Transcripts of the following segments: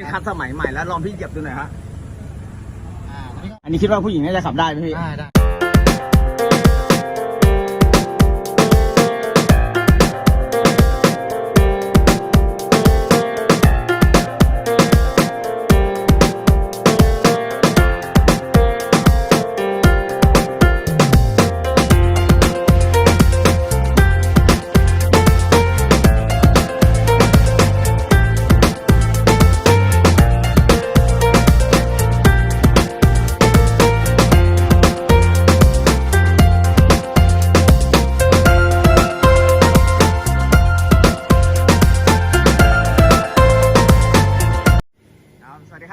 เป็นคัสสมัยใหม่แล้วลองพี่เหยียบดูหน่อยฮะอ่าอันนี้ก็อันนี้คิดว่าผู้หญิงน่าจะขับได้ไหมพี่ อ่าได้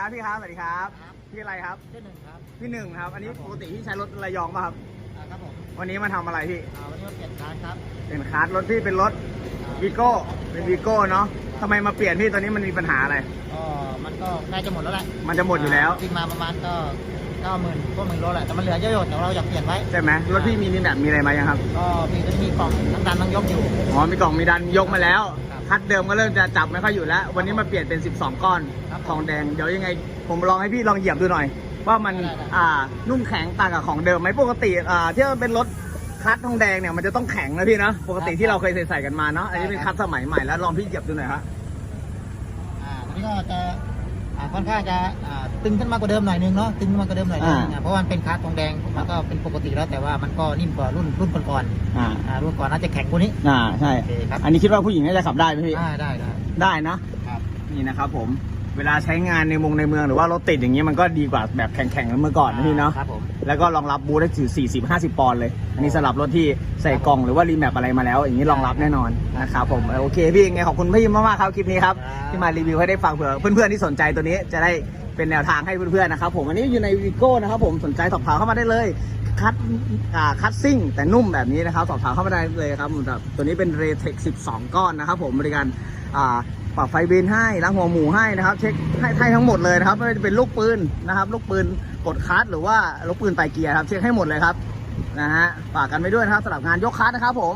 ครับสวัสดีครับพี่ครับสวัสดีครับพี่อะไรครับที่หนึ่งครับ พี่หนึ่งครับ อันนี้ปกติพี่ใช้รถระยองป่ะครับ อ่าครับผมวันนี้มาทำอะไรพี่ อ่าวันนี้มาเปลี่ยนคาร์ดครับเป็นคาร์ดรถพี่เป็นรถวีโก้เป็นวีโก้เนาะทำไมมาเปลี่ยนพี่ตอนนี้มันมีปัญหาอะไร ก็มันก็ใกล้จะหมดแล้วแหละมันจะหมดอยู่แล้วจริงมาประมาณก็เก้าหมื่นก็หมื่นโลแหละแต่มันเหลือเยอะอยู่แต่เราอยากเปลี่ยนไว้ ใช่ไหมรถพี่มีนิแบบมีอะไรมายังครับ ก็มีก็จะมีกล่องน้ำตาลต้องยกอยู่ อ๋อมีกล่องมีดันยกมาแล้ว ครับคัดเดิมก็เริ่มจะจับไม่ค่อยอยู่แล้ว วันนี้มาเปลี่ยนเป็น 12 ก้อนครับทองแดง เดี๋ยวยังไง ผมลองให้พี่ลองเหยียบดูหน่อย ว่ามันได้ได้อ่านุ่มแข็งต่างกับของเดิมไหมปกติอ่าที่มันเป็นรถคัดทองแดงเนี่ยมันจะต้องแข็งนะพี่นะปกติที่เราเคยใส่ๆกันมาเนาะอันนี้เป็นคัดสมัยใหม่แล้วลองพี่เหยียบดูหน่อยฮะอ่าอันนี้ก็จะ อ่าค่อนข้างจะอ่าตึงขึ้นมากกว่าเดิมหน่อยนึงเนาะตึงขึ้นมากกว่าเดิมหน่อยนึงอ่า อ่าเพราะว่ามันเป็นคาร์ดทองแดงมันก็เป็นปกติแล้วแต่ว่ามันก็นิ่มกว่ารุ่นรุ่นก่อนอ่าๆอ่ารุ่นก่อนน่าจะแข็งกว่านี้อ่าใช่ โอเคครับอันนี้คิดว่าผู้หญิงน่าจะขับได้ไหมพี่ได้ได้ได้ได้นะ ครับ นี่นะครับผม เวลาใช้งานในวงในเมืองหรือว่ารถติดอย่างเงี้ยมันก็ดีกว่าแบบแข็งๆเมื่อก่อนนะพี่เนาะครับผมแล้วก็รองรับบูทได้ถึง40 50 ปอนด์เลย อันนี้สำหรับรถที่ใส่กล่องหรือว่ารีแมปอะไรมาแล้ว อย่างนี้รองรับแน่นอนนะครับผมโอเคพี่ยังไงขอบคุณพี่มากๆครับคลิปนี้ครับที่มารีวิวให้ได้ฟังเผื่อเพื่อนๆที่สนใจตัวนี้จะได้ เป็นแนวทางให้เพื่อนๆนะครับผมอันนี้อยู่ในวีโก้นะครับผมสนใจสอบถามเข้ามาได้เลยคัดอ่าคัดซิ่งแต่นุ่มแบบนี้นะครับ สอบถามเข้ามาได้เลยครับแบบตัวนี้เป็นเรเทค12 ก้อนนะครับผมบริการปรับไฟเบนให้ล้างหัวหมูให้นะครับ เช็คให้ให้ทั้งหมดเลยนะครับไม่ว่าจะเป็นลูกปืนนะครับลูกปืนกดคัดหรือว่าลูกปืนไตเกียร์ครับ เช็คให้หมดเลยครับนะฮะฝากกันไปด้วยนะครับสำหรับงานยกคัดนะครับผม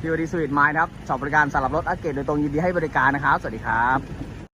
พิวดีสวีทไมล์ครับสอบบริการสำหรับรถอัปเกรดโดยตรงยินดีให้บริการนะครับ สวัสดีครับ